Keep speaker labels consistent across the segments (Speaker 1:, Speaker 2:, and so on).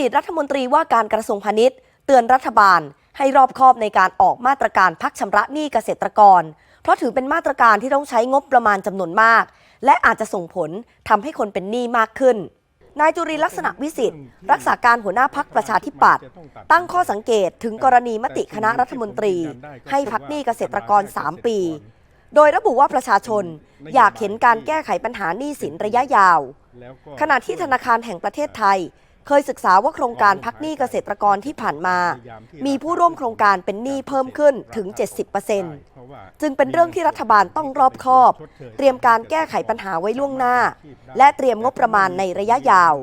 Speaker 1: ดีตรัฐมนตรีว่าการกระทรวงพาณิชย์ เตือนรัฐบาล ให้รอบคอบในการออกมาตรการพักชำระหนี้เกษตรกร เพราะถือเป็นมาตรการที่ต้องใช้งบประมาณจำนวนมาก และอาจจะส่งผลทำให้คนเป็นหนี้มากขึ้นนายจุริลักษณะวิสิทธิ์รักษาการหัวหน้าพักประชาธิปัตย์ตั้งข้อสังเกตถึงกรณีมติคณะรัฐมนตรี ให้พักหนี้เกษตรกร 3 ปี โดยระบุว่าประชาชนอยากเห็นการแก้ไขปัญหาหนี้สินระยะยาว ขณะที่ธนาคารแห่งประเทศไทย เคยศึกษาว่าโครงการพักหนี้เกษตรกรที่ผ่านมา มีผู้ร่วมโครงการเป็นหนี้เพิ่มขึ้นถึง 70%จึงเป็นเรื่องที่รัฐบาลต้องรอบคอบ เตรียมการแก้ไขปัญหาไว้ล่วงหน้า และเตรียมงบประมาณในระยะยาว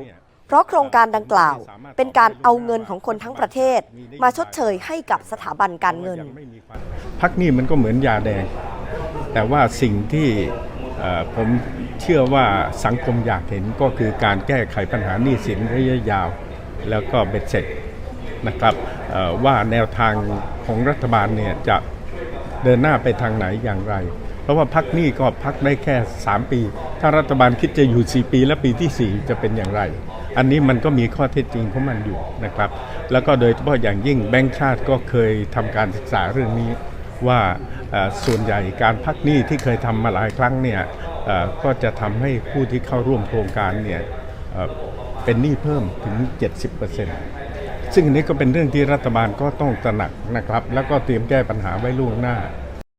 Speaker 1: เพราะโครงการดังกล่าว เป็นการเอาเงินของคนทั้งประเทศ มาชดเชยให้กับสถาบันการเงิน
Speaker 2: พักหนี้มันก็เหมือนยาแดงแต่ว่าสิ่งที่ ผมเชื่อว่าสังคมอยากเห็นก็คือการแก้ไขปัญหาหนี้สินระยะยาว แล้วก็เบ็ดเสร็จนะครับว่าแนวทางของรัฐบาลเนี่ยจะเดินหน้าไปทางไหนอย่างไร เพราะว่าพักหนี้ก็พักได้แค่ 3 ปี ถ้ารัฐบาลคิดจะอยู่ 4 ปีและปีทีสี่4 จะเป็นอย่างไร อันนี้มันก็มีข้อเท็จจริงของมันอยู่นะครับ แล้วก็โดยเฉพาะอย่างยิ่งแบงก์ชาติก็เคยทำการศึกษาเรื่องนี้ ว่าส่วนใหญ่การพักหนี้ที่เคยทำมาหลายครั้งเนี่ยก็จะทำให้ผู้ที่เข้าร่วมโครงการเนี่ยเอ่อเป็นหนี้เพิ่มถึง 70%ซึ่งอันนี้ก็เป็นเรื่องที่รัฐบาลก็ต้องตระหนักนะครับ แล้วก็เตรียมแก้ปัญหาไว้ล่วงหน้า